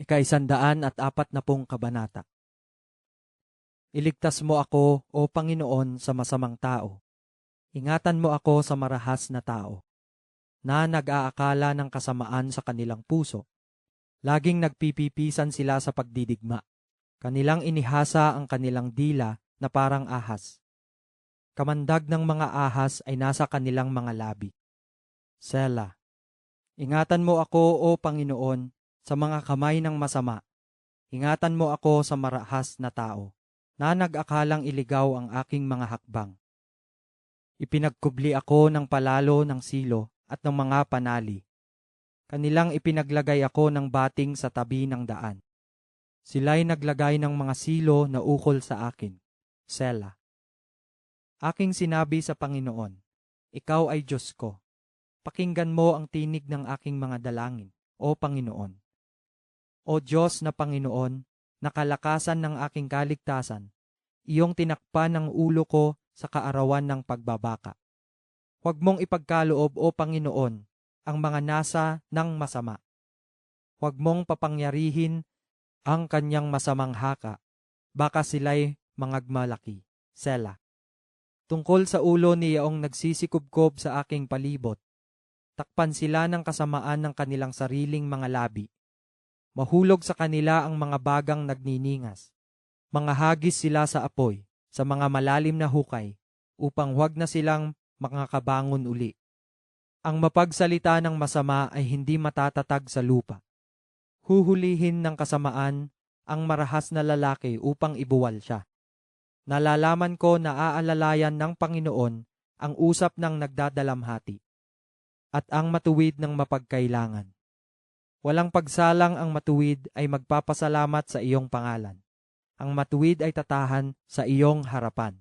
Ikaisandaan at apat na pong kabanata. Iligtas mo ako, O Panginoon, sa masamang tao. Ingatan mo ako sa marahas na tao, na nag-aakala ng kasamaan sa kanilang puso. Laging nagpipipisan sila sa pagdidigma. Kanilang inihasa ang kanilang dila na parang ahas. Kamandag ng mga ahas ay nasa kanilang mga labi. Sela. Ingatan mo ako, O Panginoon, sa mga kamay ng masama. Ingatan mo ako sa marahas na tao, na nag-akalang iligaw ang aking mga hakbang. Ipinagkubli ako ng palalo ng silo at ng mga panali. Kanilang ipinaglagay ako ng bating sa tabi ng daan. Sila'y naglagay ng mga silo na ukol sa akin. Sela. Aking sinabi sa Panginoon, Ikaw ay Diyos ko. Pakinggan mo ang tinig ng aking mga dalangin, O Panginoon. O Diyos na Panginoon, nakalakasan ng aking kaligtasan, iyong tinakpan ang ulo ko sa kaarawan ng pagbabaka. Huwag mong ipagkaloob, O Panginoon, ang mga nasa ng masama. Huwag mong papangyarihin ang kanyang masamang haka, baka sila'y mangagmalaki. Sela. Tungkol sa ulo ni Yaong nagsisikubkob sa aking palibot, takpan sila ng kasamaan ng kanilang sariling mga labi. Mahulog sa kanila ang mga bagang nagniningas. Mga hagis sila sa apoy, sa mga malalim na hukay, upang huwag na silang makakabangon uli. Ang mapagsalita ng masama ay hindi matatatag sa lupa. Huhulihin ng kasamaan ang marahas na lalaki upang ibuwal siya. Nalalaman ko na aalalayan ng Panginoon ang usap ng nagdadalamhati at ang matuwid ng mapagkailangan. Walang pagsalang ang matuwid ay magpapasalamat sa iyong pangalan. Ang matuwid ay tatahan sa iyong harapan.